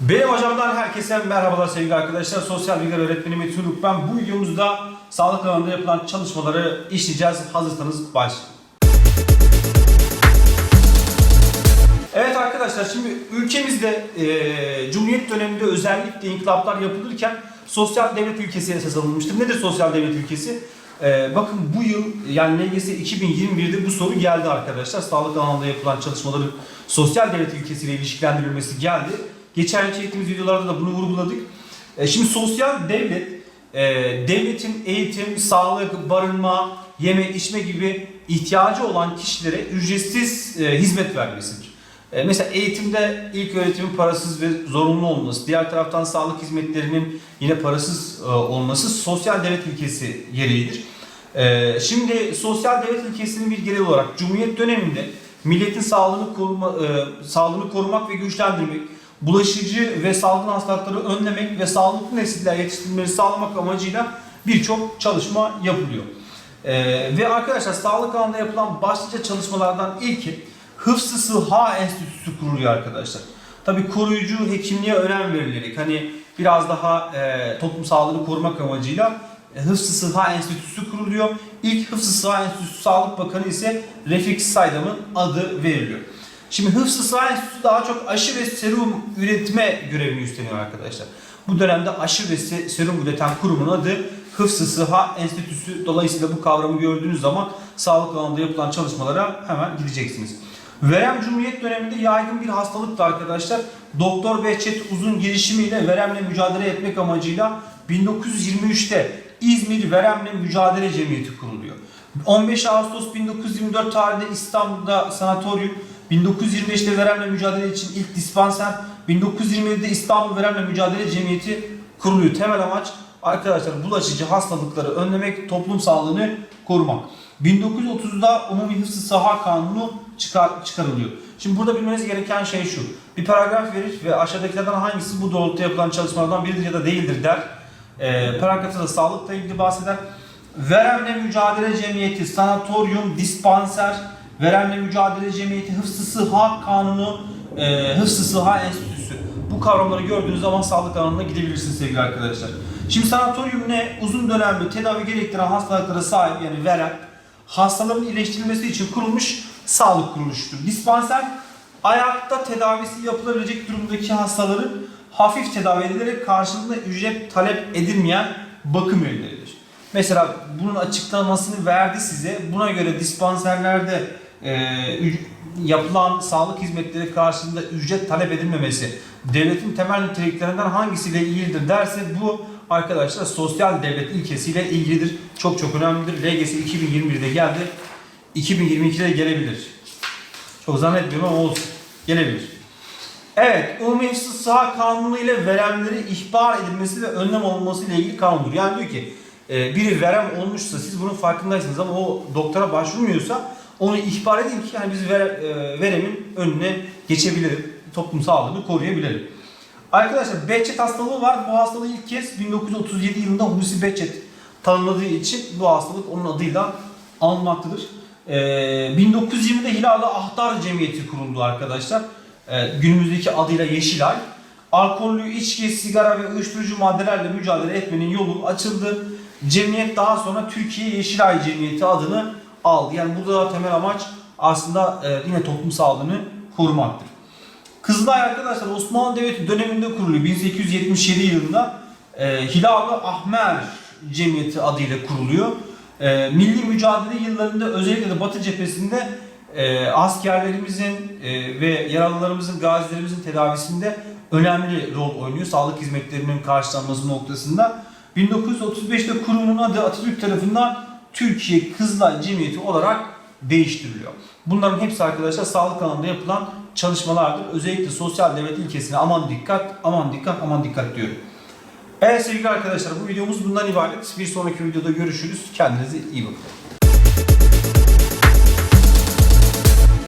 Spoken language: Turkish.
Benim hocamdan herkese merhabalar sevgili arkadaşlar. Sosyal bilgiler öğretmeni Metin Uruk ben. Bu videomuzda sağlık alanında yapılan çalışmaları işleyeceğiz. Hazırsanız başlayalım. Evet arkadaşlar şimdi ülkemizde e, Cumhuriyet döneminde özellikle inkılaplar yapılırken sosyal devlet ülkesi esas alınmıştır. Nedir sosyal devlet ülkesi? E, bakın bu yıl yani LGS 2021'de bu soru geldi arkadaşlar. Sağlık alanında yapılan çalışmaların sosyal devlet ülkesiyle ilişkilendirilmesi geldi. Geçen çektiğimiz videolarda da bunu vurguladık. E, şimdi sosyal devlet e, devletin eğitim, sağlık, barınma, yeme, içme gibi ihtiyacı olan kişilere ücretsiz e, hizmet vermesidir. E, mesela eğitimde ilk öğretimin parasız ve zorunlu olması, diğer taraftan sağlık hizmetlerinin yine parasız e, olması sosyal devlet ilkesi gereğidir. E, şimdi sosyal devlet ilkesinin bir gereği olarak Cumhuriyet döneminde milletin sağlığını koruma, e, sağlığını korumak ve güçlendirmek, bulaşıcı ve salgın hastalıkları önlemek ve sağlıklı nesiller yetiştirilmeleri sağlamak amacıyla birçok çalışma yapılıyor. Ee, ve arkadaşlar sağlık alanında yapılan başlıca çalışmalardan ilki Hıfzı Sıha Enstitüsü kuruluyor arkadaşlar. Tabi koruyucu hekimliğe önem verilerek hani biraz daha e, toplum sağlığını korumak amacıyla e, Hıfzı Sıha Enstitüsü kuruluyor. İlk Hıfzı Sıha Enstitüsü Sağlık Bakanı ise Refik Saydam'ın adı veriliyor. Şimdi Hıfzı Sıha Enstitüsü daha çok aşı ve serum üretme görevini üstleniyor arkadaşlar. Bu dönemde aşı ve se- serum üreten kurumun adı Hıfzı Sıha Enstitüsü. Dolayısıyla bu kavramı gördüğünüz zaman sağlık alanında yapılan çalışmalara hemen gideceksiniz. Verem Cumhuriyet döneminde yaygın bir hastalıktı arkadaşlar. Doktor Behçet Uzun girişimiyle veremle mücadele etmek amacıyla 1923'te İzmir Veremle Mücadele Cemiyeti kuruluyor. 15 Ağustos 1924 tarihinde İstanbul'da sanatoryum, 1925'te veremle mücadele için ilk dispanser, 1927'de İstanbul Veremle Mücadele Cemiyeti kuruluyor. Temel amaç arkadaşlar bulaşıcı hastalıkları önlemek, toplum sağlığını korumak. 1930'da Umumi Hıfzı Saha Kanunu çıkar, çıkarılıyor. Şimdi burada bilmeniz gereken şey şu. Bir paragraf verir ve aşağıdakilerden hangisi bu doğrultuda yapılan çalışmalardan biridir ya da değildir der. Ee, paragrafta da sağlıkla ilgili bahseder. Veremle Mücadele Cemiyeti, Sanatoryum, Dispanser, Veremle Mücadele Cemiyeti, Hıfzı Sıha Kanunu, e, Hıfzı Sıha Enstitüsü. Bu kavramları gördüğünüz zaman sağlık alanına gidebilirsiniz sevgili arkadaşlar. Şimdi sanatoryum ne? Uzun dönemli tedavi gerektiren hastalıklara sahip yani verem, hastaların iyileştirilmesi için kurulmuş sağlık kuruluşudur. Dispanser, ayakta tedavisi yapılabilecek durumdaki hastaların hafif tedavi edilerek karşılığında ücret talep edilmeyen bakım ürünleridir. Mesela bunun açıklamasını verdi size. Buna göre dispanserlerde yapılan sağlık hizmetleri karşılığında ücret talep edilmemesi devletin temel niteliklerinden hangisiyle ilgilidir derse bu arkadaşlar sosyal devlet ilkesiyle ilgilidir. Çok çok önemlidir. LGS 2021'de geldi. 2022'de gelebilir. Çok zannetmiyorum ama olsun. Gelebilir. Evet, Umumi Sıha Kanunu ile veremleri ihbar edilmesi ve önlem alınması ile ilgili kanundur. Yani diyor ki e, biri verem olmuşsa siz bunun farkındaysınız ama o doktora başvurmuyorsa onu ihbar edin ki yani biz vere- e, veremin önüne geçebilelim. Toplum sağlığını koruyabilelim. Arkadaşlar Behçet hastalığı var. Bu hastalığı ilk kez 1937 yılında Hulusi Behçet tanımladığı için bu hastalık onun adıyla anılmaktadır. Ee, 1920'de Hilal-i Ahtar Cemiyeti kuruldu arkadaşlar. Ee, günümüzdeki adıyla Yeşilay. Alkollü içki, sigara ve uyuşturucu maddelerle mücadele etmenin yolu açıldı. Cemiyet daha sonra Türkiye Yeşilay Cemiyeti adını aldı. Yani burada da temel amaç aslında e, yine toplum sağlığını korumaktır. Kızılay arkadaşlar Osmanlı Devleti döneminde kuruluyor. 1877 yılında e, Hilal-ı Ahmer Cemiyeti adıyla kuruluyor. E, milli mücadele yıllarında özellikle de Batı cephesinde e, askerlerimizin e, ve yaralılarımızın, gazilerimizin tedavisinde önemli rol oynuyor. Sağlık hizmetlerinin karşılanması noktasında. 1935'te kurumun adı Atatürk tarafından Türkiye Kızılay Cemiyeti olarak değiştiriliyor. Bunların hepsi arkadaşlar sağlık alanında yapılan çalışmalardır. Özellikle sosyal devlet ilkesine aman dikkat, aman dikkat, aman dikkat diyorum. Evet sevgili arkadaşlar bu videomuz bundan ibaret. Bir sonraki videoda görüşürüz. Kendinize iyi bakın.